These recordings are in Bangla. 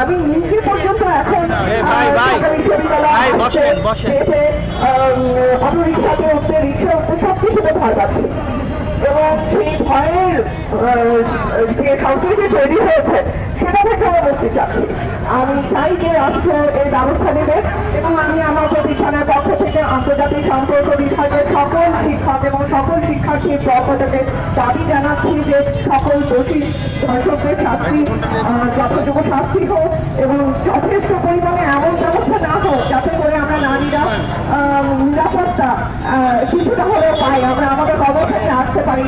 আমি নিজে পর্যন্ত এখন অটো রিক্সাতে উঠতে রিক্সা উঠতে সব কিছুতে ভয় পাচ্ছি। এবং সেই ভয়ের যে সংস্কৃতি তৈরি হয়েছে সেটা থেকে মুক্তি চাচ্ছি আমি চাই যে রাষ্ট্র এই ব্যবস্থা নেবে এবং আমি আমার প্রতিষ্ঠানের পক্ষ থেকে আন্তর্জাতিক সম্পর্ক বিভাগের সকল শিক্ষক এবং সকল শিক্ষার্থীর পক্ষ থেকে দাবি জানাচ্ছি যে সকল দোষী ধর্ষকদের শাস্তি যথাযোগ্য শাস্তি হোক এবং যথেষ্ট পরিমাণে এমন ব্যবস্থা না হোক যাতে করে আমরা নারীরা নিরাপত্তা কিছুটা হলেও পাই। আমরা আমাদের আসতে পারি।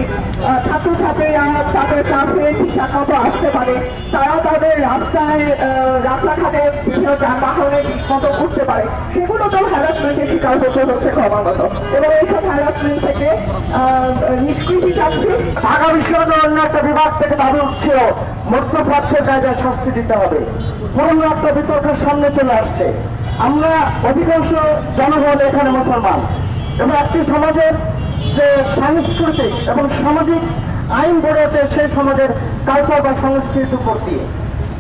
ছাত্রছাত্রীরা তাদের ক্লাসে ঠিকঠাক মতো আসতে পারে। তারা তাদের রাস্তায় রাস্তাঘাটে বিভিন্ন যানবাহনে মতো উঠতে পারে। সেগুলো তো হ্যারাসমেন্টের শিকার হতে হচ্ছে ক্রমাগত। এবং এইসব হ্যারাসমেন্ট থেকে নিষ্কৃতি চাচ্ছি ঢাকা বিশ্ববিদ্যালয়ের অন্য একটা বিভাগ থেকে দাবি উঠছিল মধ্যপ্রাচ্যের কাজে শাস্তি দিতে হবে। পুরনো একটা বিতর্কের সামনে চলে আসছে। আমরা অধিকাংশ জনগণ এখানে মুসলমান। এবং একটি সমাজের যে সাংস্কৃতিক এবং সামাজিক আইন গড়ে ওঠে সেই সমাজের কালচার বা সংস্কৃতির উপর দিয়ে।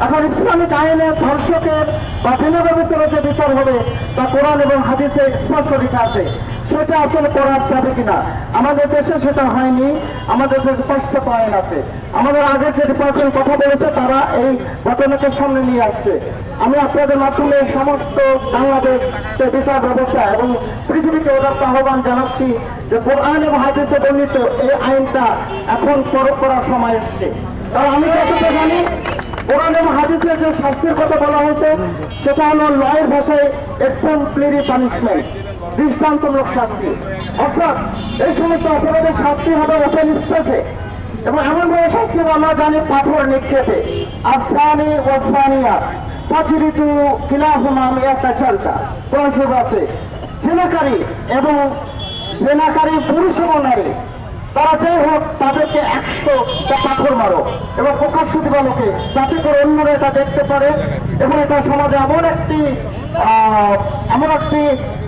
এখন ইসলামিক আইনে ধর্ষকের বা ভিন্ন ব্যবস্থার যে বিচার হবে তা কোরআন এবং হাদিসে স্পষ্ট লেখা আছে। সেটা আসলে করার যাবে কিনা? আমাদের দেশে সেটা হয়নি, আমাদের দেশে পশ্চাৎ আইন আছে। আমাদের আগের যে ডিপার্টমেন্ট কথা বলেছে, তারা এই ঘটনাকে সামনে নিয়ে আসছে। আমি আপনাদের মাধ্যমে সমস্ত বাংলাদেশ বিচার ব্যবস্থা এবং পৃথিবীকে উদাত্ত আহ্বান জানাচ্ছি যে কোরআন এবং হাদিসে বর্ণিত এই আইনটা এখন প্রয়োগ করার সময় এসছে। কারণ আমি যতটা জানি, কোরআন এবং হাদিসের যে শাস্তির কথা বলা হয়েছে, সেটা হলো লয়ের ভাষায় এক্সাম্পলারি পানিশমেন্ট দৃষ্টান্তমূলক শাস্তি। অর্থাৎ এই সমস্ত অপরাধের শাস্তি হবে ওপেন স্পেসে। এবং এমনভাবে শাস্তি আমরা জানি পাথর নিক্ষেপে। আসানি ও সানিয়া পাচিরিতু কিলাহুমা একটা চালটা শরীফ আছে জেনাকারী এবং জেনাকারী পুরুষ এবং নারী তারা যাই হোক, তাদেরকে একশো পাথর মারো এবং প্রকাশ্য দিবালোকে যাতে করে অন্যরা এটা দেখতে পারে এবং এটা সমাজে এমন একটি এমন একটি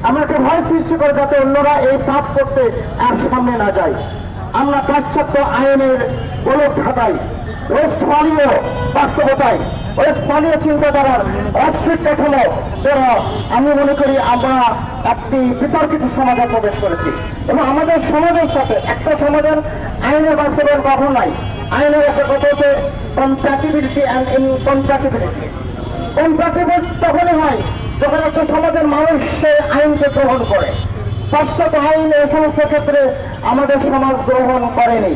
এমন একটি ভয় সৃষ্টি করে যাতে অন্যরা এই পাপ করতে আর সামনে না যায়। আমরা পাশ্চাত্য আইনের গোলক ধাতাই ওয়েস্টফালীয় বাস্তবতায় ওয়েস্টফালীয় চিন্তাধারার অস্ট্রিক কাঠামো দ্বারা আমি মনে করি আমরা একটি বিতর্কিত সমাজে প্রবেশ করেছি। এবং আমাদের সমাজের সাথে একটা সমাজের আইনের বাস্তবায়ন কখন নাই আইনের একটা কথা হচ্ছে কম্প্যাটিবিলিটি অ্যান্ড ইনকম্প্যাটিবিলিটি কম্প্যাটিবল তখনই হয় যখন একটা সমাজের মানুষ সেই আইনকে গ্রহণ করে। পাশ্চাত্য আইন এই সমস্ত ক্ষেত্রে আমাদের সমাজ গ্রহণ করেনি।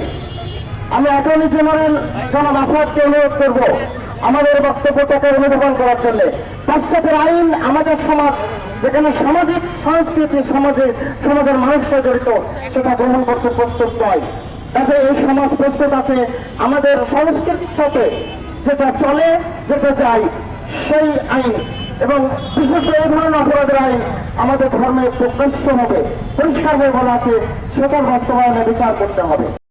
আমি অ্যাটর্নি জেনারেল জনাব আসাদকে অনুরোধ করব, আমাদের বক্তব্যটাকে অনুধাবন করার জন্য। পাশ্চাত্যের আইন আমাদের সমাজ, যেখানে সামাজিক সংস্কৃতি সমাজে, সমাজের মানুষরা জড়িত, সেটা গ্রহণ করতে প্রস্তুত নয়। কাজে এই সমাজ প্রস্তুত আছে আমাদের সংস্কৃতির সাথে, যেটা চলে, যেটা যায়, সেই আইন। এবং বিশেষ করে এই ধরনের অপরাধের আইন আমাদের ধর্মে প্রকাশ্য হবে পরিষ্কারভাবে বলা আছে, সেটার বাস্তবায়নে বিচার করতে হবে।